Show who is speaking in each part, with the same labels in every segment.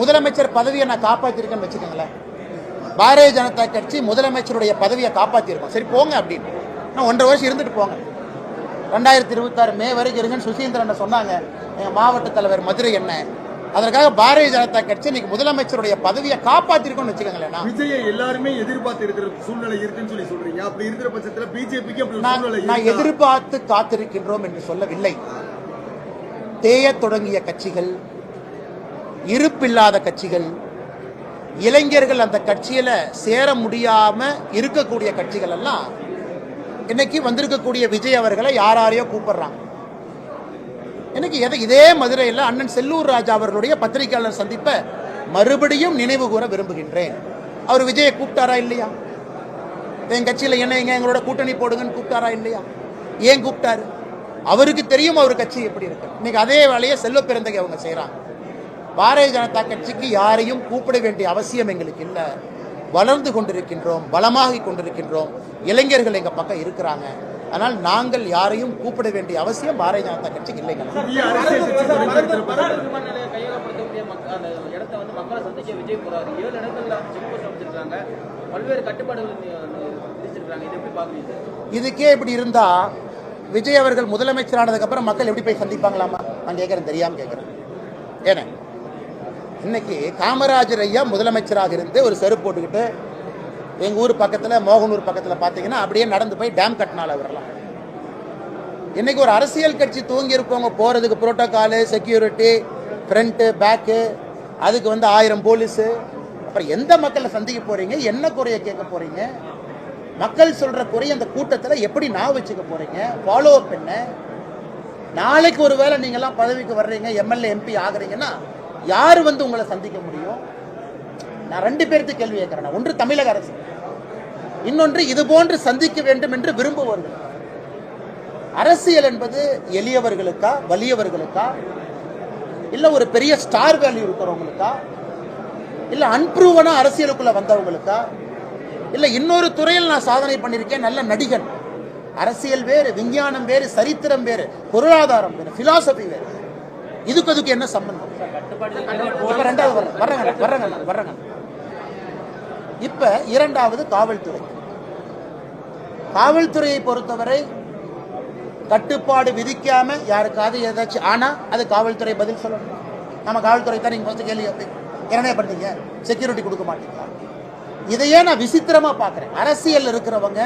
Speaker 1: முதலமைச்சர் பதவியை நான் காப்பாத்திருக்கேன்னு வச்சுக்கோங்களேன். பாரதிய ஜனதா கட்சி முதலமைச்சருடைய பதவியை காப்பாத்திருக்கோம். சரி போங்க அப்படின்னு. நான் ஒன்றரை வருஷம் இருந்துட்டு போங்க. ரெண்டாயிரத்தி இருபத்தாறு மே வரைக்கும் இருங்கன்னு சுசீந்திரன் சொன்னாங்க. எங்க மாவட்ட தலைவர் மதுரை என்ன? அதற்காக பாரதிய ஜனதா கட்சி இன்னைக்கு முதலமைச்சருடைய பதவியை காப்பாத்திருக்கோம்னு வச்சுக்கோங்களேன்
Speaker 2: விஜயை எல்லாருமே எதிர்பார்த்து இருக்கிற சூழ்நிலை இருக்குன்னு சொல்லி சொல்றீங்க. அப்படி இருக்கிற பட்சத்துல பிஜேபிக்கு
Speaker 1: நான்? எதிர்பார்த்து காத்திருக்கின்றோம் என்று சொல்லவில்லை. தேயத் தொடங்கிய கட்சிகள் இருப்பில்லாத கட்சிகள். இளைஞர்கள் அந்த கட்சியில் சேர முடியாமல் இருக்கக்கூடிய கட்சிகள் எல்லாம் இன்னைக்கு வந்திருக்கக்கூடிய விஜய் அவர்களை யார் யாரையோ கூப்பிடுறாங்க. எனக்கு எதை இதே மதுரையில் அண்ணன் செல்லூர் ராஜா அவர்களுடைய பத்திரிகையாளர் சந்திப்பை மறுபடியும் நினைவு கூற விரும்புகின்றேன். அவர் விஜயை கூப்பிட்டாரா இல்லையா? என் கட்சியில் என்ன எங்க எங்களோட கூட்டணி போடுங்கன்னு கூப்பிட்டாரா இல்லையா? ஏன் கூப்பிட்டாரு? அவருக்கு தெரியும் அவர் கட்சி எப்படி இருக்கு. இன்னைக்கு அதே வேலையை செல்வ பிறந்தகை அவங்க செய்கிறாங்க பாரதிய ஜனதா கட்சிக்கு யாரையும் கூப்பிட வேண்டிய அவசியம் எங்களுக்கு இல்லை. வளர்ந்து கொண்டிருக்கின்றோம் பலமாகி கொண்டிருக்கின்றோம். இளைஞர்கள் எங்க பக்கம் இருக்கிறாங்க. ஆனால் நாங்கள் யாரையும் கூப்பிட வேண்டிய அவசியம் பாரதிய ஜனதா கட்சிக்கு இல்லைங்க இதுக்கே இப்படி இருந்தா விஜய் அவர்கள் முதலமைச்சரானதுக்கு அப்புறம் மக்கள் எப்படி போய் சந்திப்பாங்களாமா? நான் கேட்கறேன் தெரியாம கேட்கறேன். ஏன்னா இன்னைக்கு காமராஜர் ஐயா முதலமைச்சராக இருந்து ஒரு செருப்பு போட்டுக்கிட்டு எங்கள் ஊர் பக்கத்தில் மோகனூர் பக்கத்தில் பார்த்தீங்கன்னா அப்படியே நடந்து போய் டேம் கட்டினால வரலாம் இன்னைக்கு ஒரு அரசியல் கட்சி தூங்கி இருக்கவங்க போகிறதுக்கு புரோட்டோகாலு செக்யூரிட்டி ஃப்ரண்ட்டு பேக்கு அதுக்கு வந்து ஆயிரம் போலீஸு அப்புறம் எந்த மக்களை சந்திக்க போகிறீங்க என்ன குறையை கேட்க போகிறீங்க மக்கள் சொல்கிற குறை அந்த கூட்டத்தில் எப்படி நான் வச்சுக்க போகிறீங்க ஃபாலோ அப் என்ன? நாளைக்கு ஒரு வேளை நீங்கள்லாம் பதவிக்கு வர்றீங்க எம்எல்ஏ எம்பி ஆகுறீங்கன்னா யார் வந்து உங்களை சந்திக்க முடியும்? நான் ரெண்டு பேருக்கு கேள்வி கேட்கிறேன். ஒன்று தமிழக அரசு. இன்னொன்று இது போன்று சந்திக்க வேண்டும் என்று விரும்புவார்கள். அரசியல் என்பது எளியவர்களுக்கா வலியவர்களுக்கா? இல்லை ஒரு பெரிய ஸ்டார் வேல்யூ இருக்கிறவங்களுக்கா? இல்லை அன்ப்ரூவனாக அரசியலுக்குள்ளே வந்தவங்களுக்கா? இல்லை இன்னொரு துறையில் நான் சாதனை பண்ணியிருக்கேன் நல்ல நடிகன். அரசியல் வேறு விஞ்ஞானம் வேறு சரித்திரம் வேறு பொருளாதாரம் வேறு ஃபிலாசபி வேறு. இதுக்கு அதுக்கு என்ன சம்பந்தம்? இப்ப ரெண்டாவது வர்றேன் வர்றேங்க வர்றேங்க வர்றேங்க இரண்டாவது காவல்துறை. காவல்துறையை பொறுத்தவரை கட்டுப்பாடு விதிக்காம யாருக்காவது ஏதாச்சும் ஆனா அது காவல்துறை பதில் சொல்லணும். நம்ம காவல்துறை தான் நீங்க ஃபர்ஸ்ட் கேள்வி கேட்பீங்க. என்னண்ணே பண்ணீங்க செக்யூரிட்டி கொடுக்க மாட்டீங்களா? இதையே நான் விசித்திரமா பார்க்குறேன் அரசியல் இருக்கிறவங்க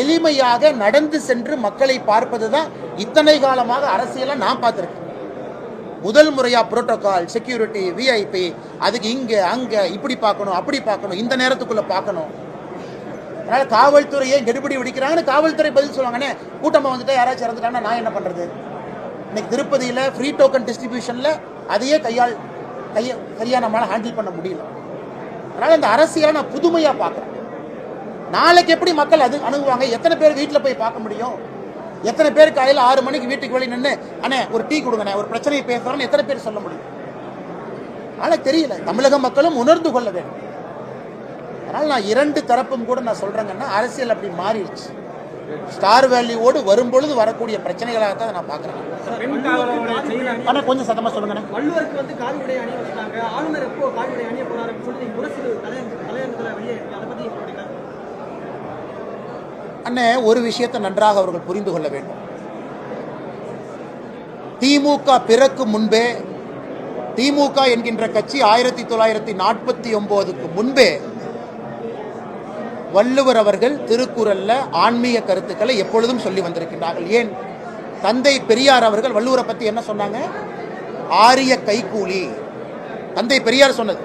Speaker 1: எளிமையாக நடந்து சென்று மக்களை பார்ப்பது தான் இத்தனை காலமாக அரசியலை நான் பார்த்திருக்கேன். முதல் முறையாக ப்ரோட்டோகால் செக்யூரிட்டி விஐபி அதுக்கு இங்கே அங்கே இப்படி பார்க்கணும் அப்படி பார்க்கணும் இந்த நேரத்துக்குள்ளே பார்க்கணும். அதனால் காவல்துறையை கெடுபடி வெடிக்கிறாங்கன்னு காவல்துறை பதில் சொல்லுவாங்கன்னே கூட்டமாக வந்துட்டா யாராச்சும் இறந்துட்டாங்கன்னா நான் என்ன பண்ணுறது இன்னைக்கு திருப்பதியில் ஃப்ரீ டோக்கன் டிஸ்ட்ரிபியூஷனில் அதையே கையால் கையை சரியாக நம்மளால் ஹேண்டில் பண்ண முடியல. அதனால் இந்த அரசியலை நான் புதுமையாக பார்க்குறேன். நாளைக்கு எப்படி மக்கள் அது அணுகுவாங்க? எத்தனை பேர் வீட்டில் போய் பார்க்க முடியும்? எத்தனை பேர் காலையில் ஆறு மணிக்கு வீட்டுக்கு வெளியே நின்று அண்ணே ஒரு டீ கொடுங்கண்ணே ஒரு பிரச்சனையை பேசுகிறேன்னு எத்தனை பேர் சொல்ல முடியும்? ஆனால் தெரியல. தமிழக மக்களும் உணர்ந்து கொள்ள வேண்டும். அதனால் நான் இரண்டு தரப்பும் கூட நான் சொல்கிறேங்கன்னா அரசியல் அப்படி மாறிடுச்சு. ஸ்டார் வேல்யூவோடு வரும்பொழுது வரக்கூடிய பிரச்சனைகளாக தான் நான் பார்க்குறேன். ஆனால் கொஞ்சம் சத்தமாக சொல்லுங்கண்ணே.
Speaker 3: வள்ளுவருக்கு வந்து கால் உடைய அணிய வச்சிருக்காங்க ஆளுநர் எப்போ கால் உடைய அணிய போகிறாரு சொல்லி முரசு தலையங்கத்தில் வெளியே இருக்கு. அதை பத்தி உங்களுடைய கருத்து?
Speaker 1: அண்ணே ஒரு விஷயத்தை நன்றாக அவர்கள் புரிந்து கொள்ள வேண்டும். திமுக பிறக்கும் முன்பே திமுக என்கின்ற கட்சி ஆயிரத்தி தொள்ளாயிரத்தி நாற்பத்தி ஒன்பதுக்கு முன்பே வள்ளுவர் அவர்கள் திருக்குறள்ல ஆன்மீக கருத்துக்களை எப்பொழுதும் சொல்லி வந்திருக்கின்றார்கள். ஏன்? தந்தை பெரியார் அவர்கள் வள்ளுவரை பற்றி என்ன சொன்னாங்க? ஆரிய கைக்கூலி. தந்தை பெரியார் சொன்னது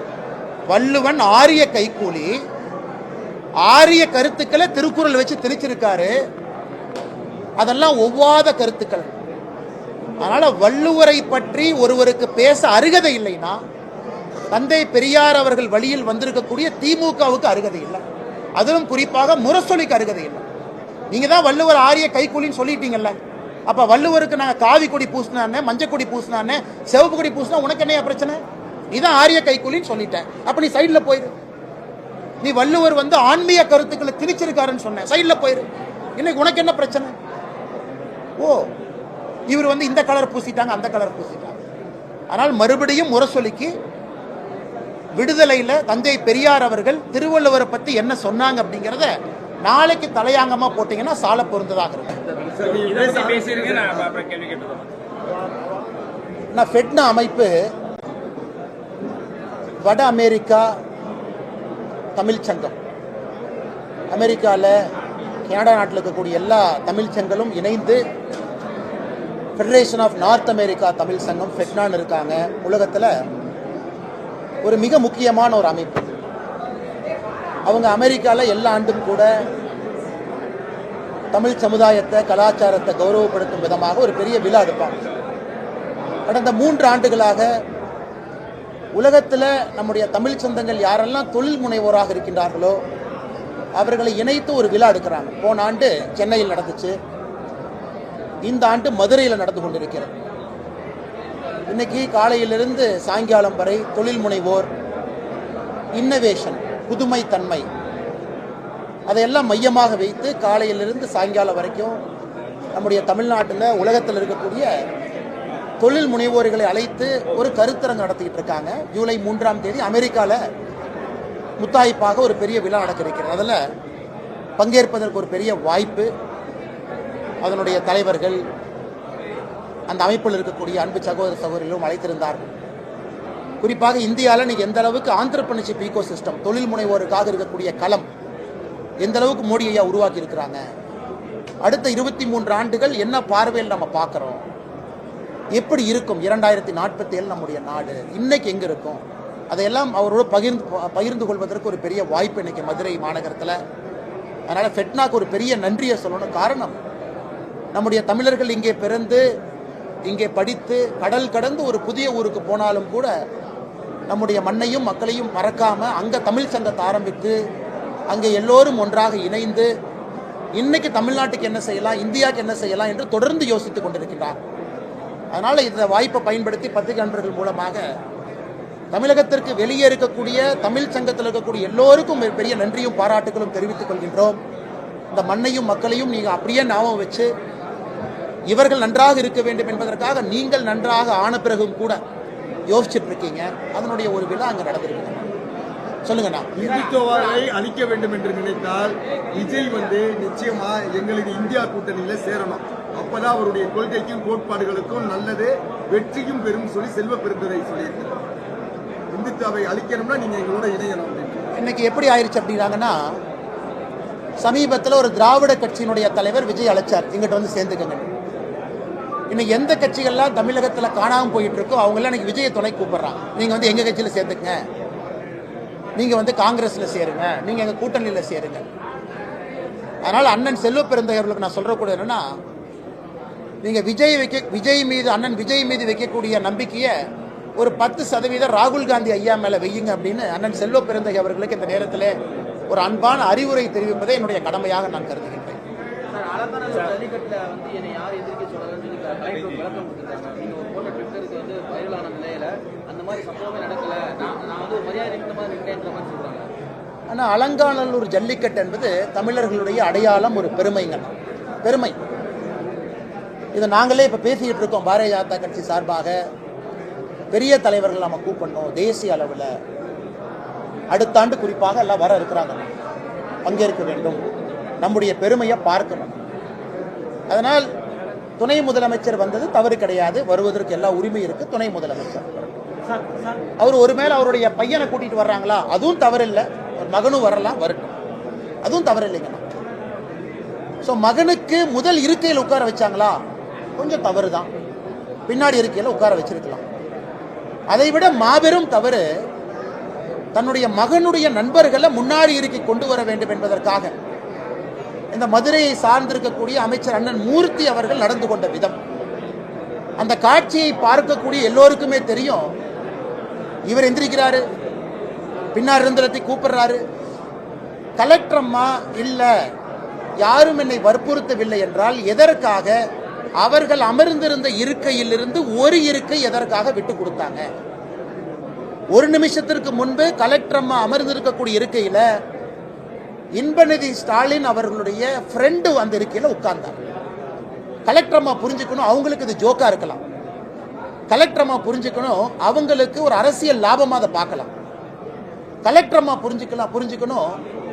Speaker 1: வள்ளுவன் ஆரிய கைக்கூலி ஆரிய கருத்துக்களை திருக்குறள் வச்சு திணிச்சிருக்காரு. அதெல்லாம் ஒவ்வாத கருத்துக்கள். அதனால வள்ளுவரை பற்றி ஒருவருக்கு பேச அருகதை இல்லைன்னா தந்தை பெரியார் அவர்கள் வழியில் வந்திருக்கக்கூடிய திமுகவுக்கு அருகதை இல்லை. அதுவும் குறிப்பாக முரசொலிக்கு அருகதை இல்லை. நீங்க தான் வள்ளுவர் ஆரிய கைக்கூலின்னு சொல்லிட்டீங்கல்ல. அப்ப வள்ளுவருக்கு நாங்க காவி கொடி பூசினானே மஞ்சள் கொடி பூசினானே செவப்பு கொடி பூசினா உனக்கு என்னையா பிரச்சனை? நீ தான் ஆரிய கைக்கூலின்னு சொல்லிட்டேன் அப்ப நீ சைடுல போயிரு. நீ வள்ளுவர் வந்து ஆன்மீக கருத்துக்களை திணிச்சிருக்காருன்னு சொன்னேன். சைடுல போயிரு. இன்னைக்கு உனக்கு என்ன பிரச்சனை? ஓ இவர் வந்து இந்த கலர் பூசிட்டாங்க அந்த கலர் பூசிட்டாங்க. ஆனால் மறுபடியும் முரசொலிக்கு விடுதலையில் தந்தை பெரியார் அவர்கள் திருவள்ளுவரை பற்றி என்ன சொன்னாங்க அப்படிங்கிறத நாளைக்கு தலையாங்கமாக போட்டிங்கன்னா சால பொருந்ததாக இருக்கும்.
Speaker 4: நான்
Speaker 1: ஃபெட்னா அமைப்பு வட அமெரிக்கா தமிழ் சங்கம். அமெரிக்காவில் கனடா நாட்டில் இருக்கக்கூடிய எல்லா தமிழ் சங்கங்களும் இணைந்து federation of North America Tamil Sangam ஃபெட்னான்னு இருக்காங்க. உலகத்தில் ஒரு மிக முக்கியமான ஒரு அமைப்பு. அவங்க அமெரிக்காவில் எல்லா ஆண்டும் கூட தமிழ் சமுதாயத்தை கலாச்சாரத்தை கௌரவப்படுத்தும் விதமாக ஒரு பெரிய விழா எடுப்பாங்க. கடந்த மூன்று ஆண்டுகளாக உலகத்தில் நம்முடைய தமிழ் சொந்தங்கள் யாரெல்லாம் தொழில் முனைவோராக இருக்கின்றார்களோ அவர்களை இணைத்து ஒரு விழா எடுக்கிறாங்க. போன ஆண்டு சென்னையில் நடந்துச்சு. இந்த ஆண்டு மதுரையில் நடந்து கொண்டிருக்கிறது. இன்னைக்கு காலையிலிருந்து சாயங்காலம் வரை தொழில் முனைவோர் இன்னோவேஷன் புதுமைத்தன்மை அதையெல்லாம் மையமாக வைத்து காலையிலிருந்து சாயங்காலம் வரைக்கும் நம்முடைய தமிழ்நாட்டில் உலகத்தில் இருக்கக்கூடிய தொழில் முனைவோர்களை அழைத்து ஒரு கருத்தரங்கு நடத்திக்கிட்டு இருக்காங்க. ஜூலை மூன்றாம் தேதி அமெரிக்காவில் முத்தாய்ப்பாக ஒரு பெரிய விழா நடக்க இருக்கிறது அதில் பங்கேற்பதற்கு ஒரு பெரிய வாய்ப்பு அதனுடைய தலைவர்கள் அந்த அமைப்பில் இருக்கக்கூடிய அன்பு சகோதர சகோதரிகளும் அழைத்திருந்தார்கள் குறிப்பாக இந்தியாவில் இன்னைக்கு எந்த அளவுக்கு ஆந்திரப்பணிச்சிப் ஈகோ சிஸ்டம் தொழில் முனைவோருக்காக இருக்கக்கூடிய களம் எந்த அளவுக்கு மோடி ஐயா உருவாக்கி இருக்கிறாங்க அடுத்த இருபத்தி மூன்று ஆண்டுகள் என்ன பார்வையில் நம்ம பார்க்குறோம்? எப்படி இருக்கும் இரண்டாயிரத்தி நாற்பத்தி ஏழு நம்முடைய நாடு? இன்னைக்கு எங்க இருக்கும்? அதையெல்லாம் அவரோடு பகிர்ந்து பகிர்ந்து கொள்வதற்கு ஒரு பெரிய வாய்ப்பு இன்னைக்கு மதுரை மாநகரத்தில். அதனால ஃபெட்னாக்கு ஒரு பெரிய நன்றியை சொல்லணும். காரணம் நம்முடைய தமிழர்கள் இங்கே பிறந்து இங்கே படித்து கடல் கடந்து ஒரு புதிய ஊருக்கு போனாலும் கூட நம்முடைய மண்ணையும் மக்களையும் மறக்காம அங்க தமிழ் சங்கத்தை ஆரம்பித்து அங்கே எல்லோரும் ஒன்றாக இணைந்து இன்னைக்கு தமிழ்நாட்டுக்கு என்ன செய்யலாம் இந்தியாவுக்கு என்ன செய்யலாம் என்று தொடர்ந்து யோசித்துக் கொண்டிருக்கிறார் அதனால் இந்த வாய்ப்பை பயன்படுத்தி பத்திரிகை நண்பர்கள் மூலமாக தமிழகத்திற்கு வெளியே இருக்கக்கூடிய தமிழ் சங்கத்தில் இருக்கக்கூடிய எல்லோருக்கும் பெரிய நன்றியும் பாராட்டுகளும் தெரிவித்துக் கொள்கின்றோம். இந்த மண்ணையும் மக்களையும் நீங்கள் அப்படியே ஞாபகம் வச்சு இவர்கள் நன்றாக இருக்க வேண்டும் என்பதற்காக நீங்கள் நன்றாக ஆன பிறகும் கூட யோசிச்சுட்டு இருக்கீங்க. அதனுடைய ஒரு விழா அங்கே நடந்திருக்கு சொல்லுங்கண்ணா
Speaker 2: இந்துத்துவாவை அழிக்க வேண்டும் என்று நினைத்தால் விஜய் வந்து நிச்சயமா எங்களுக்கு இந்தியா கூட்டணியில சேரணும். அப்பதான் அவருடைய கொள்கைக்கும் கோட்பாடுகளுக்கும் நல்லது வெற்றியும் பெறும் சொல்லி செல்வ பெருந்துரை சொல்லியிருக்கிறார். இந்துத்துவாவை அழிக்கணும்னா நீங்க எங்களோட இணையணும்
Speaker 1: இன்னைக்கு எப்படி ஆயிடுச்சு அப்படின்னாங்கன்னா சமீபத்தில் ஒரு திராவிட கட்சியினுடைய தலைவர் விஜய் அழைச்சார். எங்கிட்ட வந்து சேர்ந்துக்கங்க. இன்னைக்கு எந்த கட்சிகள்லாம் தமிழகத்தில் காணாமல் போயிட்டு இருக்கோ அவங்களாம் இன்னைக்கு விஜயை துணை கூப்பிடுறாங்க. நீங்கள் வந்து எங்கள் கட்சியில் சேர்த்துக்குங்க நீங்கள் வந்து காங்கிரஸில் சேருங்க. நீங்கள் எங்கள் கூட்டணியில் சேருங்க. அதனால் அண்ணன் செல்வ பெருந்தகர்களுக்கு நான் சொல்கிறக்கூடிய என்னன்னா நீங்கள் விஜய் வைக்க விஜய் மீது அண்ணன் விஜய் மீது வைக்கக்கூடிய நம்பிக்கையை ஒரு பத்து சதவீதம் ராகுல் காந்தி ஐயா மேலே வையுங்க அப்படின்னு அண்ணன் செல்வ பெருந்தகை அவர்களுக்கு இந்த நேரத்தில் ஒரு அன்பான அறிவுரை தெரிவிப்பதை என்னுடைய கடமையாக நான் கருதுகின்றேன். ஆனால் அலங்காநல்லூர் ஜல்லிக்கட்டு என்பது தமிழர்களுடைய அடையாளம் ஒரு பெருமைங்க. பெருமை. இதை நாங்களே இப்போ பேசிக்கிட்டு இருக்கோம். பாரதிய ஜனதா கட்சி சார்பாக பெரிய தலைவர்கள் நம்ம கூப்பிடணும். தேசிய அளவில் அடுத்த ஆண்டு குறிப்பாக எல்லாம் வர இருக்கிறாங்க. பங்கேற்க வேண்டும். நம்முடைய பெருமையை பார்க்கணும். அதனால் துணை முதலமைச்சர் வந்தது தவறு கிடையாது. வருவதற்கு எல்லா உரிமை இருக்கு. துணை முதலமைச்சர். அவர் ஒரு மேல அவருடைய பையனை கூட்டிட்டு வர்றாங்களா? அதுவும் தவறு இல்லை ஒரு மகனும் வரலாம் வரட்டும். அதுவும் தவறு இல்லைங்க ஸோ மகனுக்கு முதல் இருக்கையில் உட்கார வச்சாங்களா? கொஞ்சம் தவறு தான் பின்னாடி இருக்கையில் உட்கார வச்சிருக்கலாம். அதை விட மாபெரும் தவறு தன்னுடைய மகனுடைய நண்பர்களை முன்னாடி இருக்கை கொண்டு வர வேண்டும் என்பதற்காக. இந்த மதுரையை சார்ந்திருக்கக்கூடிய அமைச்சர் அண்ணன் மூர்த்தி அவர்கள் நடந்து கொண்ட விதம். அந்த காட்சியை பார்க்கக்கூடிய எல்லோருக்குமே தெரியும். இவர் எந்திரிக்கிறாரு. பின்னார் இருந்தலத்தை கூப்பிடுறாரு. கலெக்டர் அம்மா இல்ல. யாரும் என்னை வற்புறுத்தவில்லை என்றால் எதற்காக அவர்கள் அமர்ந்திருந்த இருக்கையிலிருந்து ஒரு இருக்கை எதற்காக விட்டு கொடுத்தாங்க? ஒரு நிமிஷத்திற்கு முன்பு கலெக்டர் அம்மா அமர்ந்திருக்கக்கூடிய இருக்கையில இன்பநிதி ஸ்டாலின் அவர்களுடைய ஃப்ரெண்டு அந்த இருக்கையில் உட்கார்ந்தார். கலெக்டர் அம்மா புரிஞ்சுக்கணும் அவங்களுக்கு இது ஜோக்கா இருக்கலாம். கலெக்டர் அம்மா புரிஞ்சுக்கணும் அவங்களுக்கு ஒரு அரசியல் லாபமாக அதை பார்க்கலாம். கலெக்டரம்மா புரிஞ்சுக்கலாம் புரிஞ்சுக்கணும்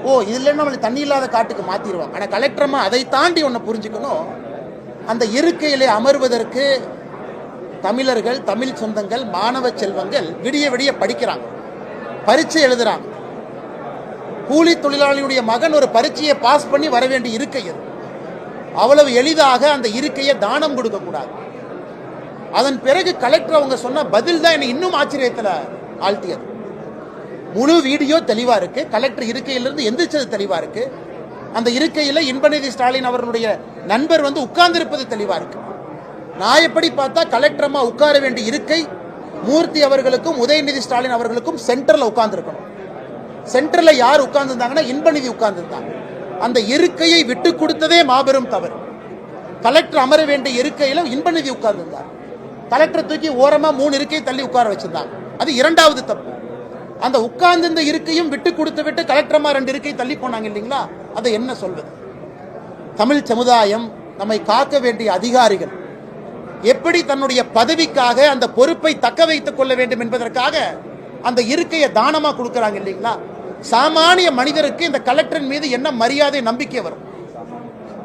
Speaker 1: ஓ இதுல நம்மளுக்கு தண்ணி இல்லாத காட்டுக்கு மாத்திடுவாங்க. ஆனால் கலெக்டர் அம்மா அதை தாண்டி ஒன்று புரிஞ்சுக்கணும் அந்த இருக்கையிலே அமர்வதற்கு தமிழர்கள் தமிழ் சொந்தங்கள் மாணவ செல்வங்கள் விடிய விடிய படிக்கிறாங்க. பரீட்சை எழுதுறாங்க. கூலி தொழிலாளியுடைய மகன் ஒரு பரீட்சையை பாஸ் பண்ணி வர வேண்டிய இருக்கை அது. அவ்வளவு எளிதாக அந்த இருக்கையை தானம் கொடுக்கக்கூடாது அதன் பிறகு கலெக்டர் அவங்க சொன்ன பதில் தான் என்னை இன்னும் ஆச்சரியத்தில் ஆழ்த்தியது. முழு வீடியோ தெளிவாக இருக்கு. கலெக்டர் இருக்கையிலிருந்து எந்திரிச்சது தெளிவாக இருக்குது அந்த இருக்கையில் இன்பநிதி ஸ்டாலின் அவர்களுடைய நண்பர் வந்து உட்கார்ந்திருப்பது தெளிவாக இருக்கு. நான் எப்படி பார்த்தா கலெக்டர் அம்மா உட்கார வேண்டிய இருக்கை மூர்த்தி அவர்களுக்கும் உதயநிதி ஸ்டாலின் அவர்களுக்கும் சென்டரில் உட்கார்ந்துருக்கணும். சென்டரில் யார் உட்கார்ந்துருந்தாங்கன்னா இன்பநிதி உட்கார்ந்துருந்தாங்க. அந்த இருக்கையை விட்டு கொடுத்ததே மாபெரும் தவறு. கலெக்டர் அமர வேண்டிய இருக்கையில் இன்பநிதி உட்கார்ந்துருந்தார். கலெக்டர் தூக்கி ஓரமாக மூணு இருக்கையை தள்ளி உட்கார வச்சிருந்தாங்க. அது இரண்டாவது தப்பு. அந்த உட்கார்ந்திருந்த இருக்கையும் விட்டு கொடுத்து விட்டு கலெக்டரமா ரெண்டு இருக்கை தள்ளி போனாங்க இல்லைங்களா? அதை என்ன சொல்வது? தமிழ் சமுதாயம் நம்மை காக்க வேண்டிய அதிகாரிகள் எப்படி தன்னுடைய பதவிக்காக அந்த பொறுப்பை தக்க வைத்துக் கொள்ள வேண்டும் என்பதற்காக அந்த இருக்கையை தானமா கொடுக்கறாங்க இல்லைங்களா? சாமானிய மனிதருக்கு இந்த கலெக்டரின் மீது என்ன மரியாதை நம்பிக்கை வரும்?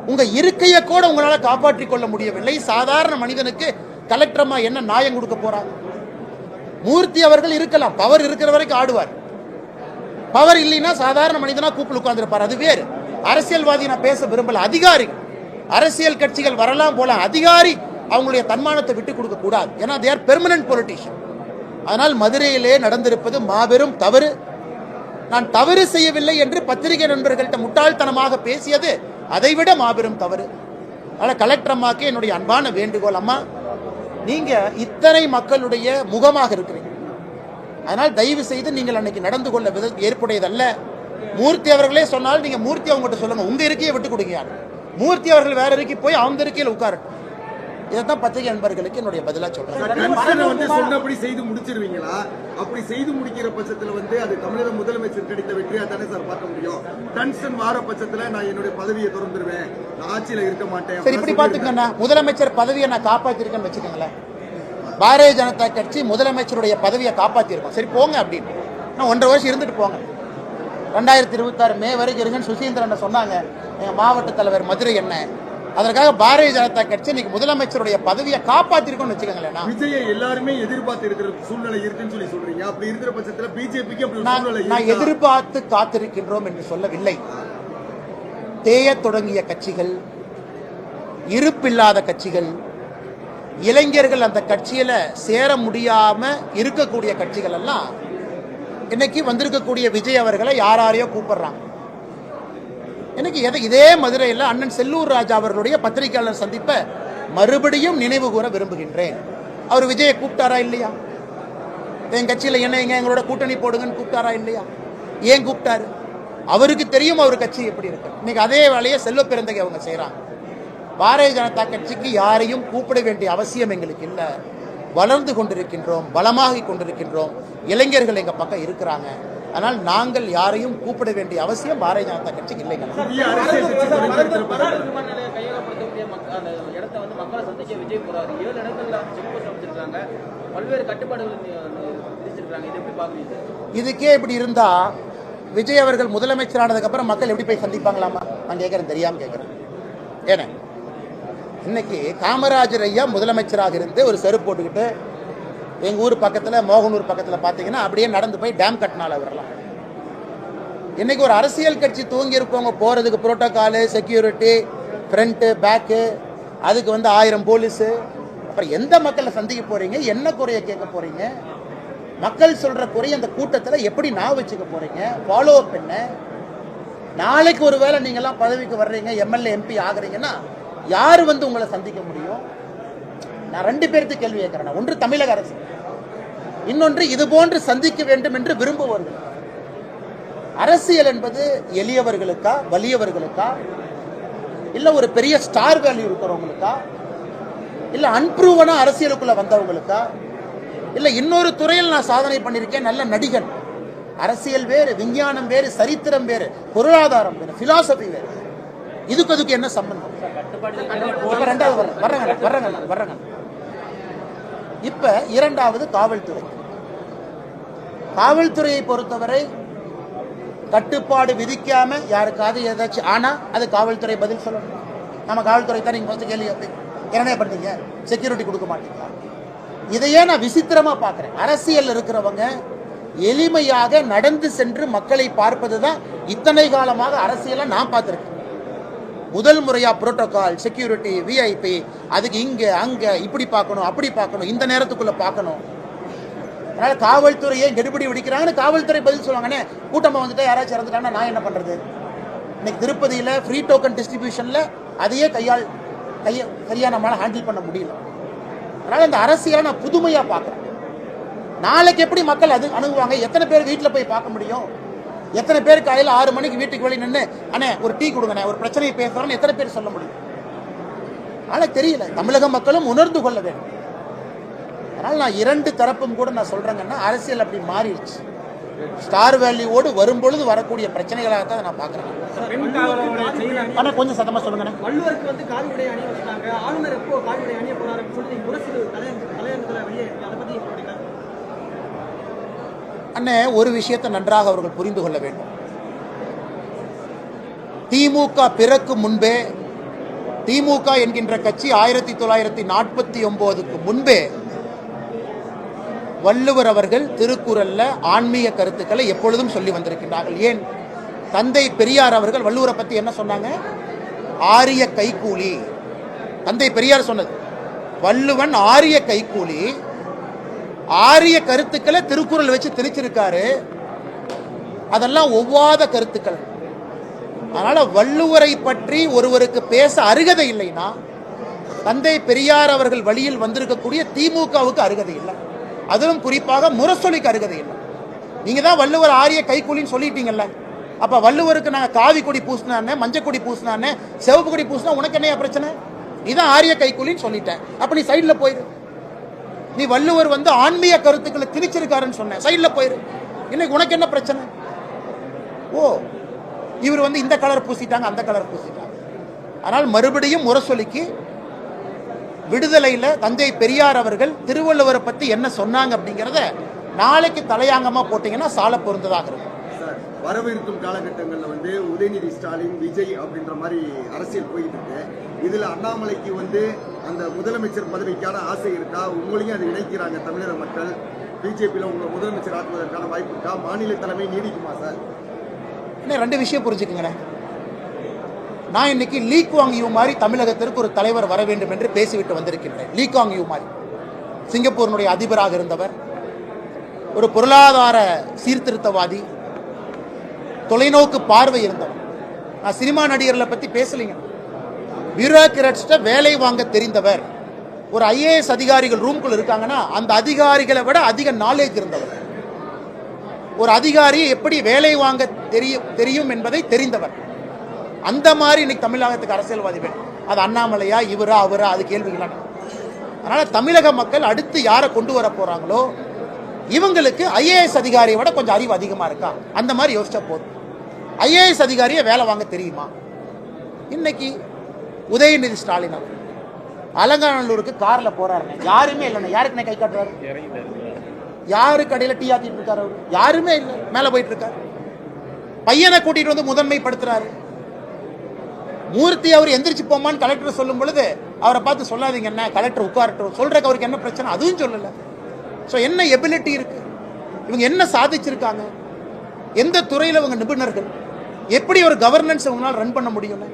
Speaker 1: உங்க இருக்கையை கூட உங்களால காப்பாற்றிக் கொள்ள முடியவில்லை. சாதாரண மனிதனுக்கு கலெக்டரமா என்ன நியாயம் கொடுக்க போறாங்க? மூர்த்தி அவர்கள் இருக்கலாம். பவர் இருக்கிற வரைக்கும் ஆடுவார். பவர் இல்லைன்னா சாதாரண மனிதனா கூப்பிட்டு உட்கார்ந்துருப்பார். அது வேறு. அரசியல்வாதி நான் பேச விரும்பல. அதிகாரி. அரசியல் கட்சிகள் வரலாம் போலாம் அதிகாரி அவங்களுடைய தன்மானத்தை விட்டு கொடுக்க கூடாது. ஏன்னா தேர் பெர்மனன்ட் பொலிட்டிஷியன் அதனால் மதுரையிலே நடந்திருப்பது மாபெரும் தவறு. நான் தவறு செய்யவில்லை என்று பத்திரிகை நண்பர்கள்ட்ட முட்டாள்தனமாக பேசியது அதைவிட மாபெரும் தவறு. அதனால் கலெக்டர் அம்மாக்கு என்னுடைய அன்பான வேண்டுகோள் அம்மா நீங்க இத்தனை மக்களுடைய முகமாக இருக்கிறீங்க. அதனால் தயவு செய்து நீங்கள் அன்னைக்கு நடந்து கொள்ள விதம் ஏற்புடையதல்ல. மூர்த்தி அவர்களே சொன்னால் நீங்க மூர்த்தி அவங்ககிட்ட சொல்லுங்க உங்க இருக்கையை விட்டு கொடுங்க மூர்த்தி அவர்கள் வேற இருக்கி போய் அந்த இருக்கையில் உட்காரட்டும். இதைத்தான் பத்திரிகை நண்பர்களுக்கு என்னுடைய பதிலா சொல்றேன்.
Speaker 2: சொன்னபடி செய்து முடிச்சிருவீங்களா? அப்படி செய்து முடிக்கிற பட்சத்துல வந்து அது தமிழக முதலமைச்சர் கிடைத்த வெற்றியா தானே சார் பார்க்க முடியும்? கன்சர்ன் வார பட்சத்துல நான் என்னுடைய பதவியை திறந்துருவேன். நான் ஆட்சியில இருக்க மாட்டேன்.
Speaker 1: சரி இப்படி பாத்துக்கண்ணா முதலமைச்சர் பதவியை நான் காப்பாத்திருக்கேன்னு வச்சுக்கோங்களேன். பாரதிய ஜனதா கட்சி முதலமைச்சருடைய பதவியை காப்பாத்திருக்கோம். சரி போங்க அப்படின்னு. நான் ஒன்றரை வருஷம் இருந்துட்டு போங்க. ரெண்டாயிரத்தி இருபத்தாறு மே வரைக்கும் இருங்கன்னு சுசீந்திரன் சொன்னாங்க. எங்க மாவட்ட தலைவர் மதுரை என்ன? அதற்காக பாரதிய ஜனதா கட்சி இன்னைக்கு முதலமைச்சருடைய பதவியை காப்பாத்திருக்கோம்னு வச்சுக்கோங்களேன்
Speaker 2: விஜயை எல்லாருமே எதிர்பார்த்து இருக்கிற சூழ்நிலை இருக்குன்னு சொல்லி சொல்றீங்க. அப்படி இருக்கிற பட்சத்துல பிஜேபிக்கு
Speaker 1: நான்? எதிர்பார்த்து காத்திருக்கின்றோம் என்று சொல்லவில்லை. தேயத் தொடங்கிய கட்சிகள் இருப்பில்லாத கட்சிகள் இளைஞர்கள் அந்த கட்சியில சேர முடியாம இருக்கக்கூடிய கட்சிகள் எல்லாம் இன்னைக்கு வந்திருக்கக்கூடிய விஜய் அவர்களை யார் யாரையோ கூப்பிடுறாங்க. எனக்கு எதை இதே மதுரையில் அண்ணன் செல்லூர் ராஜா அவர்களுடைய பத்திரிகையாளர் சந்திப்பை மறுபடியும் நினைவு கூற விரும்புகின்றேன். அவர் விஜயை கூப்பிட்டாரா இல்லையா? என் கட்சியில் என்ன எங்க எங்களோட கூட்டணி போடுங்கன்னு கூப்பிட்டாரா இல்லையா? ஏன் கூப்பிட்டாரு? அவருக்கு தெரியும் அவர் கட்சி எப்படி இருக்கு. இன்னைக்கு அதே வேலையை செல்வ பிறந்தகை அவங்க செய்கிறாங்க பாரதிய ஜனதா கட்சிக்கு யாரையும் கூப்பிட வேண்டிய அவசியம் எங்களுக்கு இல்லை. வளர்ந்து கொண்டிருக்கின்றோம் பலமாகி கொண்டிருக்கின்றோம். இளைஞர்கள் எங்கள் பக்கம் இருக்கிறாங்க. ஆனால் நாங்கள் யாரையும் கூப்பிட வேண்டிய அவசியம் பாரதிய ஜனதா கட்சிக்கு
Speaker 5: பாக்குறீங்க
Speaker 1: இதுக்கே இப்படி இருந்தா விஜய் அவர்கள் முதலமைச்சரானதுக்கு அப்புறம் மக்கள் எப்படி போய் சந்திப்பாங்களாமா? நான் கேட்கறேன் தெரியாம கேட்கறேன். ஏன்னா இன்னைக்கு காமராஜர் ஐயா முதலமைச்சராக இருந்து ஒரு செருப்பு போட்டுக்கிட்டு எங்கள் ஊர் பக்கத்தில் மோகனூர் பக்கத்தில் பார்த்தீங்கன்னா அப்படியே நடந்து போய் டேம் கட்டினால வரலாம் இன்னைக்கு ஒரு அரசியல் கட்சி தூங்கி இருக்கவங்க போகிறதுக்கு ப்ரோட்டோக்காலு செக்யூரிட்டி ஃப்ரண்ட்டு பேக்கு அதுக்கு வந்து ஆயிரம் போலீஸு அப்புறம் எந்த மக்களை சந்திக்க போகிறீங்க என்ன குறையை கேட்க போகிறீங்க மக்கள் சொல்கிற குறை அந்த கூட்டத்தில் எப்படி நான் வச்சுக்க போகிறீங்க ஃபாலோ அப் என்ன? நாளைக்கு ஒருவேளை நீங்கள்லாம் பதவிக்கு வர்றீங்க எம்எல்ஏ எம்பி ஆகுறீங்கன்னா யார் வந்து உங்களை சந்திக்க முடியும்? நான் ரெண்டு பேருக்கு கேள்வி கேட்கிறேன். ஒன்று தமிழக அரசு. இன்னொன்று இது போன்று சந்திக்க வேண்டும் என்று விரும்புவார்கள். அரசியல் என்பது எளியவர்களுக்கா வலியவர்களுக்கா? இல்லை ஒரு பெரிய ஸ்டார் வேல்யூ இருக்கிறவங்களுக்கா? இல்லை அன்ப்ரூவனாக அரசியலுக்குள்ள வந்தவங்களுக்கா? இல்லை இன்னொரு துறையில் நான் சாதனை பண்ணியிருக்கேன் நல்ல நடிகன். அரசியல் வேறு விஞ்ஞானம் வேறு சரித்திரம் வேறு பொருளாதாரம் வேறு பிலாசபி வேறு. இதுக்கு அதுக்கு என்ன சம்பந்தம்? இப்ப ரெண்டாவது வர்றேன் வர்றேங்க வர்றேங்க வர்றேங்க இப்போ இரண்டாவது காவல்துறை. காவல்துறையை பொறுத்தவரை கட்டுப்பாடு விதிக்காம யாருக்காவது ஏதாச்சும் ஆனா அது காவல்துறை பதில் சொல்லணும். நம்ம காவல்துறை தான் நீங்க ஃபர்ஸ்ட் கேள்வி கேட்பீங்க. என்ன பண்ணீங்க செக்யூரிட்டி கொடுக்க மாட்டீங்களா? இதையே நான் விசித்திரமா பார்க்குறேன். அரசியல் இருக்கிறவங்க எளிமையாக நடந்து சென்று மக்களை பார்ப்பது தான் இத்தனை காலமாக அரசியலை நான் பார்த்திருக்கேன். முதல் முறையா புரோட்டோகால் செக்யூரிட்டி விஐபி அதுக்கு இங்க அங்க இப்படி பார்க்கணும் அப்படி பார்க்கணும் இந்த நேரத்துக்குள்ள பார்க்கணும். அதனால ஏன் கெடுபிடி வெடிக்கிறாங்கன்னு காவல்துறை பதில் சொல்லுவாங்கண்ணே கூட்டமா வந்துட்டு யாராச்சும் இறந்துட்டாங்கன்னா நான் என்ன பண்றது? இன்னைக்கு திருப்பதியில ஃப்ரீ டோக்கன் டிஸ்ட்ரிபியூஷன்ல அதையே கையால் கைய சரியா நம்மளால ஹேண்டில் பண்ண முடியல. அதனால இந்த அரசியலை நான் புதுமையா பார்க்குறேன். நாளைக்கு எப்படி மக்கள் அது அணுகுவாங்க? எத்தனை பேர் வீட்டில் போய் பார்க்க முடியும்? எத்தனை பேர் காலையில் ஆறு மணிக்கு வீட்டுக்கு வெளியே நின்று அண்ணே ஒரு டீ கொடுங்கண்ணே ஒரு பிரச்சனையை பேசுறோன்னு எத்தனை பேர் சொல்ல முடியும்? ஆனால் தெரியல. தமிழக மக்களும் உணர்ந்து கொள்ள வேண்டும். அதனால் நான் இரண்டு தரப்பும் கூட நான் சொல்கிறேங்கன்னா அரசியல் அப்படி மாறிடுச்சு. ஸ்டார் வேல்யூவோடு வரும்பொழுது வரக்கூடிய பிரச்சனைகளாக தான் நான் பார்க்குறேன். ஆனால் கொஞ்சம் சத்தமாக சொல்லுங்கண்ணே.
Speaker 3: வள்ளுவருக்கு வந்து காவி உடை அணிய ஆளுநர் எப்போ காவி உடை அணிய போறாரு அப்படின்னு சொல்லி முரசு தலையங்க தலையங்கத்துல வெளியே அதை பற்றி
Speaker 1: அண்ணே ஒரு விஷயத்தை நன்றாக அவர்கள் புரிந்து கொள்ள வேண்டும். திமுக பிறக்கும் முன்பே திமுக என்கின்ற கட்சி ஆயிரத்தி தொள்ளாயிரத்தி நாற்பத்தி ஒன்பதுக்கு முன்பே வள்ளுவர் அவர்கள் திருக்குறள்ல ஆன்மீக கருத்துக்களை எப்பொழுதும் சொல்லி வந்திருக்கின்றார்கள். ஏன்? தந்தை பெரியார் அவர்கள் வள்ளுவரை பற்றி என்ன சொன்னாங்க? ஆரிய கைக்கூலி. தந்தை பெரியார் சொன்னது வள்ளுவன் ஆரிய கைக்கூலி ஆரிய கருத்துக்களை திருக்குறள் வச்சு திணிச்சிருக்காரு. அதெல்லாம் ஒவ்வாத கருத்துக்கள். அதனால வள்ளுவரை பற்றி ஒருவருக்கு பேச அருகதை இல்லைன்னா தந்தை பெரியார் அவர்கள் வழியில் வந்திருக்கக்கூடிய திமுகவுக்கு அருகதை இல்லை. அதிலும் குறிப்பாக முரசொலிக்கு அருகதை இல்லை. நீங்க தான் வள்ளுவர் ஆரிய கைக்கூலின்னு சொல்லிட்டீங்கல்ல. அப்ப வள்ளுவருக்கு நாங்க காவி கொடி பூசினானே மஞ்சள் கொடி பூசினானே சிவப்பு கொடி பூசினா உனக்கு என்னையா பிரச்சனை? இதுதான் ஆரிய கைக்கூலின்னு சொல்லிட்டேன் அப்ப நீ சைட்ல போயிரு. நீ வள்ளுவர் வந்து ஆன்மீக கருத்துக்களை திணிச்சிருக்காருன்னு சொன்னேன். சைடில் போயிரு. இன்னைக்கு உனக்கு என்ன பிரச்சனை? ஓ இவர் வந்து இந்த கலர் பூசிட்டாங்க அந்த கலர் பூசிட்டாங்க. ஆனால் மறுபடியும் முரசொலிக்கு விடுதலையில் தந்தை பெரியார் அவர்கள் திருவள்ளுவரை பற்றி என்ன சொன்னாங்க அப்படிங்கிறத நாளைக்கு தலையாங்கமாக போட்டிங்கன்னா சால பொருந்ததாக இருக்கும்.
Speaker 2: வரவிருக்கும் காலகட்டங்களில் வந்து உதயநிதி ஸ்டாலின் விஜய் அப்படின்ற மாதிரி அரசியல் போயிட்டு இருக்கு. இதில் அண்ணாமலைக்கு வந்து அந்த முதலமைச்சர் பதவிக்கான ஆசை இருக்கா? உங்களையும் அதை இணைக்கிறாங்க தமிழக மக்கள். பிஜேபியில் உங்களை முதலமைச்சர் ஆக்குவதற்கான வாய்ப்பு இருக்கா? மாநில தலைமை நீடிக்குமா சார்?
Speaker 1: இன்னும் ரெண்டு விஷயம் புரிஞ்சுக்குங்கண்ணே. நான் இன்னைக்கு லீக் வாங் யூ மாதிரி தமிழகத்திற்கு ஒரு தலைவர் வர வேண்டும் என்று பேசிவிட்டு வந்திருக்கின்றேன். லீக் வாங் யூ மாதிரி. சிங்கப்பூரினுடைய அதிபராக இருந்தவர் ஒரு பொருளாதார சீர்திருத்தவாதி தொலைநோக்கு பார்வை இருந்தவர் நான் சினிமா நடிகர்களை பற்றி பேசலைங்க. பியூரோக்ராட்ஸ்ட வேலை வாங்க தெரிந்தவர். ஒரு ஐஏஎஸ் அதிகாரிகள் ரூம்குள்ள இருக்காங்கன்னா அந்த அதிகாரிகளை விட அதிக நாலேஜ் இருந்தவர். ஒரு அதிகாரி எப்படி வேலை வாங்க தெரியும் தெரியும் என்பதை தெரிந்தவர். அந்த மாதிரி இன்னைக்கு தமிழகத்துக்கு அரசியல்வாதி வேணும். அது அண்ணாமலையா இவரா அவரா அது கேள்விகளா அதனால தமிழக மக்கள் அடுத்து யாரை கொண்டு வர போறாங்களோ இவங்களுக்கு ஐஏஎஸ் அதிகாரியை விட கொஞ்சம் அறிவு அதிகமா இருக்கா? அந்த மாதிரி யோசிச்சா போதும். ஐஏஎஸ் அதிகாரியை வேலை வாங்க தெரியுமா? இன்னைக்கு உதயநிதி ஸ்டாலின் அலங்காநல்லூருக்கு கார்ல போறாருங்க. யாருமே இல்லைண்ணே. யாருக்கு கை காட்டுறாரு? யாரு கடையில டீ ஆத்திட்டு இருக்காரு அவரு? யாருமே இல்லை. மேல போயிட்டு இருக்காரு. பையனை கூட்டிட்டு வந்து முதன்மைப்படுத்துறாரு. மூர்த்தி அவர் எந்திரிச்சு போமான்னு கலெக்டர் சொல்லும் பொழுது அவரை பார்த்து சொல்லாதீங்க என்ன கலெக்டர் உட்காரட்டும். சொல்றதுக்கு அவருக்கு என்ன பிரச்சனை? அதுவும் சொல்லலை. ஸோ என்ன எபிலிட்டி இருக்கு? இவங்க என்ன சாதிச்சிருக்காங்க? எந்த துறையில் இவங்க நிபுணர்கள்? எப்படி ஒரு கவர்னன்ஸ் இவங்களால் ரன் பண்ண முடியும்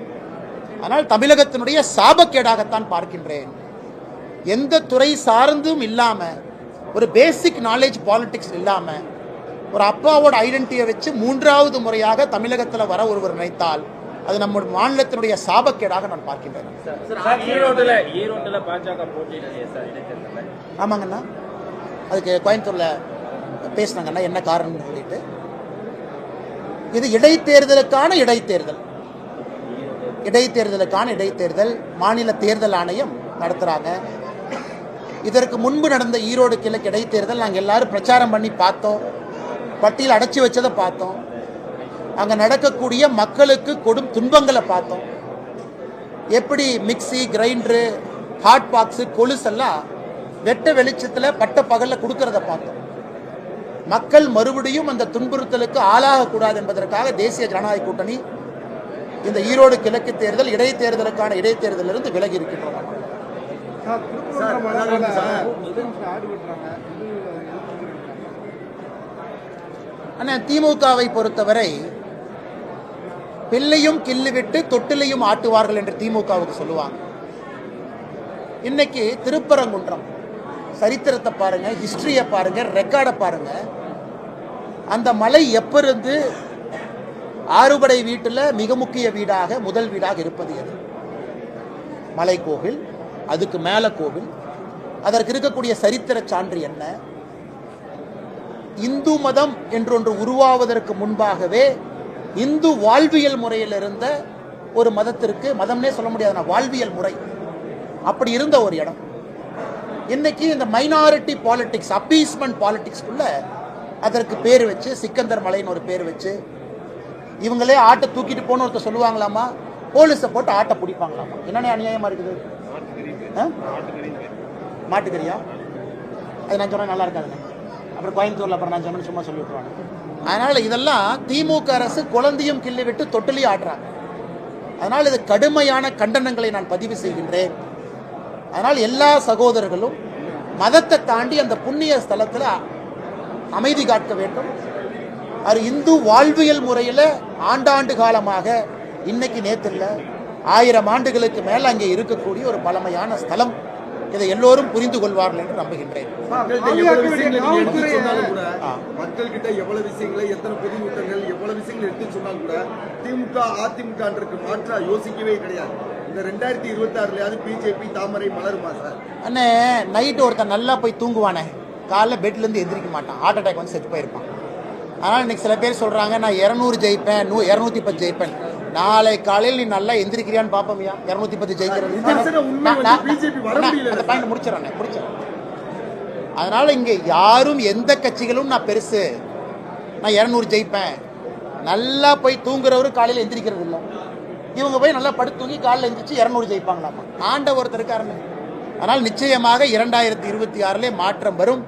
Speaker 1: ஆனால் தமிழகத்தினுடைய சாபக்கேடாகத்தான் பார்க்கின்றேன். எந்த துறை சார்ந்தும் இல்லாம ஒரு பேசிக் நாலேஜ் பாலிடிக்ஸ் இல்லாம ஒரு அப்பாவோட ஐடென்டிட்டியை வச்சு மூன்றாவது முறையாக தமிழகத்தில் வர ஒருவர் நினைத்தால் அது நம்முடைய மாநிலத்தினுடைய சாபக்கேடாக நான் பார்க்கின்றேன். ஆமாங்கண்ணா. அதுக்கு கோயம்புத்தூர்ல பேசினாங்கண்ணா என்ன காரணம்னு சொல்லிட்டு. இது இடைத்தேர்தலுக்கான இடைத்தேர்தல். இடைத்தேர்தலுக்கான இடைத்தேர்தல் மாநில தேர்தல் ஆணையம் நடத்துகிறாங்க இதற்கு முன்பு நடந்த ஈரோடு கிழக்கு இடைத்தேர்தல் நாங்கள் எல்லாரும் பிரச்சாரம் பண்ணி பார்த்தோம். பட்டியல் அடைச்சி வச்சதை பார்த்தோம். அங்கே நடக்கக்கூடிய மக்களுக்கு கொடும் துன்பங்களை பார்த்தோம். எப்படி மிக்ஸி கிரைண்டரு ஹாட் பாக்ஸு கொலுசெல்லாம் வெட்ட வெளிச்சத்தில் பட்ட பகலில் கொடுக்கறத பார்த்தோம். மக்கள் மறுபடியும் அந்த துன்புறுத்தலுக்கு ஆளாகக்கூடாது என்பதற்காக தேசிய ஜனநாயக கூட்டணி இந்த ஈரோடு கிழக்கு தேர்தல் இடைத்தேர்தலுக்கான இடைத்தேர்தலிலிருந்து விலகி இருக்கின்றோம்
Speaker 2: சார் அதாவது சார்.
Speaker 1: ஆனால் திமுகவை பொறுத்தவரை பிள்ளையும் கிள்ளு விட்டு தொட்டிலையும் ஆட்டுவார்கள் என்று திமுகவுக்கு சொல்லுவாங்க. இன்னைக்கு திருப்பரங்குன்றம். சரித்திரத்தை பாருங்க ஹிஸ்டரியை பாருங்க ரெக்கார்டை பாருங்க. அந்த மலை எப்பிருந்து ஆறுபடை வீட்டில் மிக முக்கிய வீடாக முதல் வீடாக இருப்பது எது? மலை கோவில் அதுக்கு மேலே கோவில். அதற்கு இருக்கக்கூடிய சரித்திர சான்று என்ன? இந்து மதம் என்றொன்று உருவாவதற்கு முன்பாகவே இந்து வாழ்வியல் முறையில் இருந்த ஒரு மதத்திற்கு மதம்னே சொல்ல முடியாது வாழ்வியல் முறை. அப்படி இருந்த ஒரு இடம். இன்னைக்கு இந்த மைனாரிட்டி பாலிட்டிக்ஸ் அப்பீஸ்மெண்ட் பாலிடிக்ஸ்க்குள்ள அதற்கு பேர் வச்சு சிக்கந்தர் மலைன்னு ஒரு பேர் வச்சு இவங்களே ஆட்டை தூக்கிட்டு போன ஒருத்தர் சொல்லுவாங்களாமா? போலீஸை போட்டு ஆட்டை பிடிப்பாங்களாமா? என்னென்ன அநியாயமா இருக்குது? ஆ? மாட்டுக்கறியா? அது நான் சொன்னா நல்லா இருக்காதுங்க அப்புறம் கோயம்புத்தூர்ல அப்புறம் நான் சொன்னேன்னு சும்மா சொல்லி விட்டுருவாங்க. அதனால இதெல்லாம் திமுக அரசு குழந்தையும் கிள்ளி விட்டு தொட்டிலையும் ஆடுறாங்க அதனால் இது கடுமையான கண்டனங்களை நான் பதிவு செய்கின்றேன். அதனால் எல்லா சகோதரர்களும் மதத்தை தாண்டி அந்த புண்ணிய ஸ்தலத்தில் அமைதி காக்க வேண்டும். அது இந்து வாழ்வியல் முறையில் ஆண்டாண்டு காலமாக இன்னைக்கு நேத்து இல்ல ஆயிரம் ஆண்டுகளுக்கு மேல அங்கே இருக்கக்கூடிய ஒரு பழமையான ஸ்தலம். இதை எல்லோரும் புரிந்து கொள்வார்கள் என்று நம்புகின்றேன்.
Speaker 2: மக்கள்கிட்ட எவ்வளவு விஷயங்களை எத்தனை பொதுக்கூட்டங்கள் எவ்வளவு விஷயங்கள் எடுத்து சொன்னாலும் கூட திமுக அதிமுகன்றது மாற்றா யோசிக்கவே கிடையாது. இந்த ரெண்டாயிரத்தி இருபத்தி ஆறுலயாவது பிஜேபி தாமரை மலருமா சார்?
Speaker 1: அண்ணே நைட்டு ஒருத்தன் நல்லா போய் தூங்குவானே. காலைல பெட்ல இருந்து எந்திரிக்க மாட்டான். ஹார்ட் அட்டாக் வந்து செத்து போயிருப்பான். அதனால் இன்னைக்கு சில பேர் சொல்றாங்க நான் இரநூறு ஜெயிப்பேன் நூ இரநூத்தி பத்து ஜெயிப்பேன். நாளை காலையில் நீ நல்லா எந்திரிக்கிறியான்னு பார்ப்போம்யா இரநூத்தி பத்து ஜெயிக்கிறது. அந்த பாயிண்ட் முடிச்சிடறேன் முடிச்சிடறேன். அதனால இங்க யாரும் எந்த கட்சிகளும் நான் பெருசு. நான் இரநூறு ஜெயிப்பேன். நல்லா போய் தூங்குறவரு காலையில் எந்திரிக்கிறது இல்லை. இவங்க போய் நல்லா படுத்து தூங்கி காலையில் எந்திரிச்சு இரநூறு ஜெயிப்பாங்களாமா? ஆண்ட ஒருத்தர் இருக்காருன்னு. அதனால் நிச்சயமாக இரண்டாயிரத்தி இருபத்தி ஆறிலே மாற்றம் வரும்.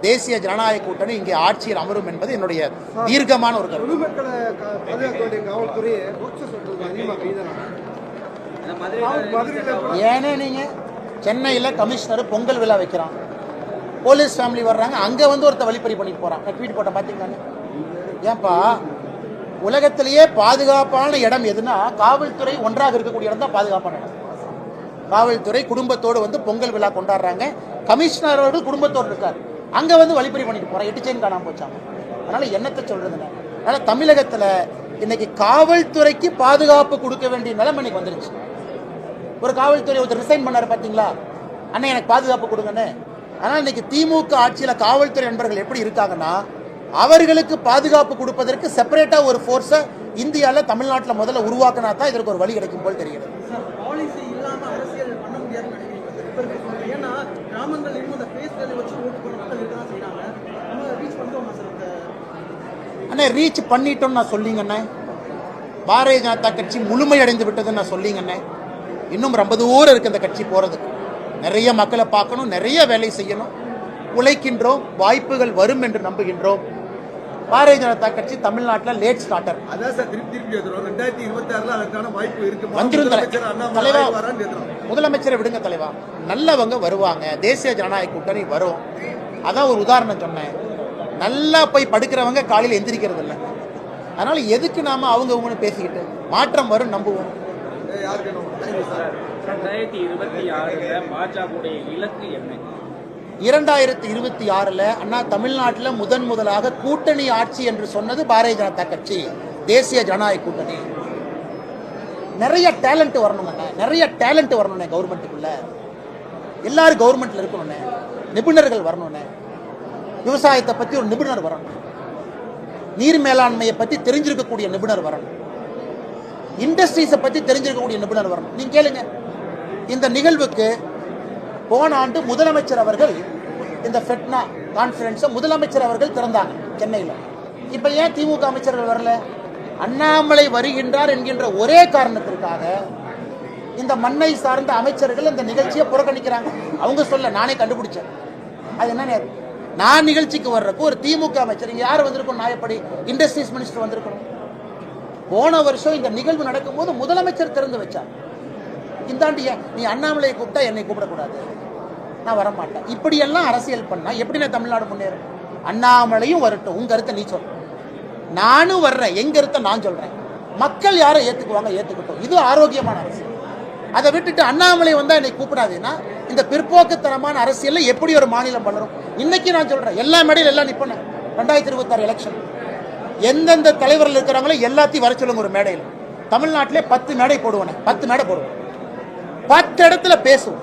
Speaker 1: தேசிய ஜனநாயக கூட்டணி இங்கே ஆட்சியில் அமரும் என்பது என்னுடைய தீர்க்கமான ஒரு கருத்து.
Speaker 6: பொதுமக்களை கா- பாதுகாக்க வேண்டிய காவல்துறையை போக்சோ சொல்றது அதிகமாக கைதானாங்க மதுரையில்
Speaker 1: ஏனே நீங்க சென்னையில் கமிஷனர் பொங்கல் விழா வைக்கிறான். போலீஸ் ஃபேமிலி வர்றாங்க அங்க வந்து ஒருத்த வழிப்பறி பண்ணிட்டு நான் ட்வீட் போட்டேன் பாத்தீங்களான்னு? ஏன்பா? உலகத்திலேயே பாதுகாப்பான இடம் எதுனா காவல்துறை ஒன்றாக இருக்கக்கூடிய இடம் தான் பாதுகாப்பான இடம். காவல்துறை குடும்பத்தோடு வந்து பொங்கல் விழா கொண்டாடுறாங்க. கமிஷனர் அவர்கள் குடும்பத்தோடு இருக்கார். அங்கே வந்து வழிபறி பண்ணிட்டு போகிறேன் எட்டு செயின் காணாம போச்சாங்க அதனால் என்னத்தை சொல்றதுங்க? அதனால் தமிழகத்தில் இன்னைக்கு காவல்துறைக்கு பாதுகாப்பு கொடுக்க வேண்டிய நிலைமை இன்னைக்கு வந்துருச்சு. ஒரு காவல்துறை ஒருத்தர் ரிசைன் பண்ணாரு பார்த்தீங்களா அண்ணன் எனக்கு பாதுகாப்பு கொடுங்கன்னு ஆனால் இன்னைக்கு திமுக ஆட்சியில் காவல்துறை நண்பர்கள் எப்படி இருக்காங்கன்னா அவர்களுக்கு பாதுகாப்பு கொடுப்பதற்கு செப்பரேட்டா ஒரு ஃபோர்ஸை இந்தியால தமிழ்நாட்டுல முதல்ல உருவாக்கினா தான் இதற்கு ஒரு வழி கிடைக்கும் போல் தெரிகிறது. அண்ணே ரீச் பண்ணிட்டோம்னு நான் சொல்லிங்கண்ணே பாரதிய ஜனதா கட்சி முழுமையடைந்து விட்டதுன்னு நான் சொல்லிங்கண்ணே இன்னும் ரொம்ப தூரம் இருக்கு இந்த கட்சி போறதுக்கு. நிறைய மக்களை பார்க்கணும் நிறைய வேலை செய்யணும். உழைக்கின்றோம் வாய்ப்புகள் வரும் என்று நம்புகின்றோம். பாரதிய ஜனதா கட்சி தமிழ்நாட்டில் லேட் ஸ்டார்டர்
Speaker 2: அதான் சார் திருப்பி ரெண்டாயிரத்தி இருபத்தி ஆறுல அதற்கான வாய்ப்பு இருக்கு அண்ணாமலை
Speaker 1: தலைவா முதலமைச்சரை விடுங்க தலைவா. நல்லவங்க வருவாங்க. தேசிய ஜனநாயக கூட்டணி வரும். அதான் ஒரு உதாரணம் சொன்னேன். நல்லா போய் படுக்கிறவங்க காலையில் எந்திரிக்கிறது இல்லை. அதனால எதுக்கு நாம அவங்க அவங்கன்னு பேசிக்கிட்டு? மாற்றம் வரும் நம்புவோம்.
Speaker 4: ரெண்டாயிரத்தி இருபத்தி ஆறுல பாஜகவுடைய இலக்கு என்ன?
Speaker 1: இரண்டாயிரத்தி இருபத்தி ஆறுல அண்ணா தமிழ்நாட்டில் முதன் முதலாக கூட்டணி ஆட்சி என்று சொன்னது பாரதிய ஜனதா கட்சி தேசிய ஜனநாயக கூட்டணி. நிறைய டேலண்ட் வரணுங்க நிறைய டேலண்ட் வரணுண்ணே கவர்மெண்ட்டுக்குள்ள எல்லாரும் கவர்மெண்ட்ல இருக்கணுண்ணே நிபுணர்கள் வரணுண்ணே விவசாயத்தை பத்தி ஒரு நிபுணர் வரணும். நீர் மேலாண்மையை பத்தி தெரிஞ்சிருக்கக்கூடிய நிபுணர் வரணும். இண்டஸ்ட்ரீஸை பத்தி தெரிஞ்சிருக்கக்கூடிய நிபுணர் வரணும். நீங்க கேளுங்க. இந்த நிகழ்வுக்கு போன ஆண்டு முதலமைச்சர் அவர்கள் இந்த ஃபெட்னா கான்ஃபரன்ஸை முதலமைச்சர் அவர்கள் திறந்தாங்க சென்னையில். இப்போ ஏன் திமுக அமைச்சர்கள் வரல? அண்ணாமலை வருகின்றார் என்கின்ற ஒரே காரணத்திற்காக இந்த மண்ணை சார்ந்த அமைச்சர்கள் இந்த நிகழ்ச்சியை புறக்கணிக்கிறாங்க. அவங்க சொல்ல நானே கண்டுபிடிச்சேன். அது என்ன நான் நிகழ்ச்சிக்கு வர்றப்போ ஒரு திமுக அமைச்சர் இங்கே யார் வந்திருக்கணும்? நான் எப்படி இண்டஸ்ட்ரீஸ் மினிஸ்டர் வந்திருக்கணும். போன வருஷம் இந்த நிகழ்வு நடக்கும்போது முதலமைச்சர் திறந்து வச்சார். இந்தாண்டியா நீ அண்ணாமலையை கூப்பிட்டா என்னை கூப்பிடக்கூடாது. நான் வரமாட்டேன். இப்படியெல்லாம் அரசியல் பண்ணால் எப்படி நான் தமிழ்நாடு முன்னேறும்? அண்ணாமலையும் வரட்டும். உங்கள் கருத்தை நீ சொல். நானும் வர்றேன். எங்கள் கருத்தை நான் சொல்கிறேன் மக்கள் யாரை ஏற்றுக்குவாங்க ஏற்றுக்கட்டும் இது ஆரோக்கியமான அரசியல். அதை விட்டுட்டு அண்ணாமலை வந்தால் என்னை கூப்பிடாதுன்னா இந்த பிற்போக்குத்தனமான அரசியலில் எப்படி ஒரு மாநிலம் வளரும்? இன்னைக்கு நான் சொல்கிறேன் எல்லா மேடையில் எல்லாம் நிற்பேன் ரெண்டாயிரத்தி இருபத்தாறு எலெக்ஷன் எந்தெந்த தலைவர்கள் இருக்கிறாங்களோ எல்லாத்தையும் வர சொல்லுங்க ஒரு மேடையில். தமிழ்நாட்டிலே பத்து மேடை போடுவேன். பத்து மேடை போடுவேன். பத்து இடத்துல பேசுவோம்.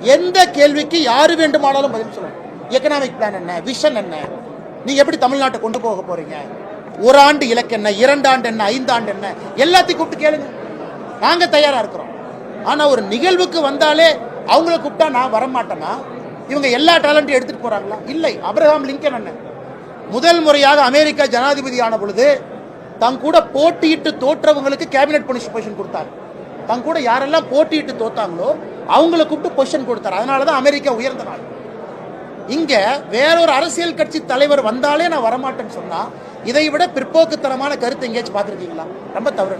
Speaker 1: எந்த கேள்விக்கு யாரு வேண்டுமானாலும் பதில் சொல்லணும் எக்கனாமிக் பிளான் என்ன? விஷன் என்ன? நீங்க எப்படி தமிழ்நாட்டை கொண்டு போக போறீங்க? ஒரு ஆண்டு இலக்கு என்ன? இரண்டு ஆண்டு என்ன? ஐந்து ஆண்டு என்ன? எல்லாத்தையும் கூப்பிட்டு கேளுங்க. நாங்க தயாரா இருக்கிறோம். ஆனா ஒரு நிகழ்வுக்கு வந்தாலே அவங்கள கூப்பிட்டா நான் வரமாட்டேன்னா இவங்க எல்லா டேலண்ட்டையும் எடுத்துட்டு போறாங்களா? இல்லை. அப்ரஹாம் லிங்கன் என்ன முதல் முறையாக அமெரிக்கா ஜனாதிபதி ஆன பொழுது தங்கூட போட்டியிட்டு தோற்றவங்களுக்கு கேபினட் பொசிஷன் கொடுத்தாரு. தன் கூட யாரெல்லாம் போட்டிட்டு தோத்தாங்களோ அவங்கள கூப்பிட்டு பொசிஷன் கொடுத்தாரு. அதனால தான் அமெரிக்கா உயர்ந்த நாடு இங்கே வேறொரு அரசியல் கட்சி தலைவர் வந்தாலே நான் வரமாட்டேன்னு சொன்னால் இதை விட பிற்போக்குத்தனமான கருத்து எங்கேயாச்சும் பார்த்துருக்கீங்களா? ரொம்ப தவறு.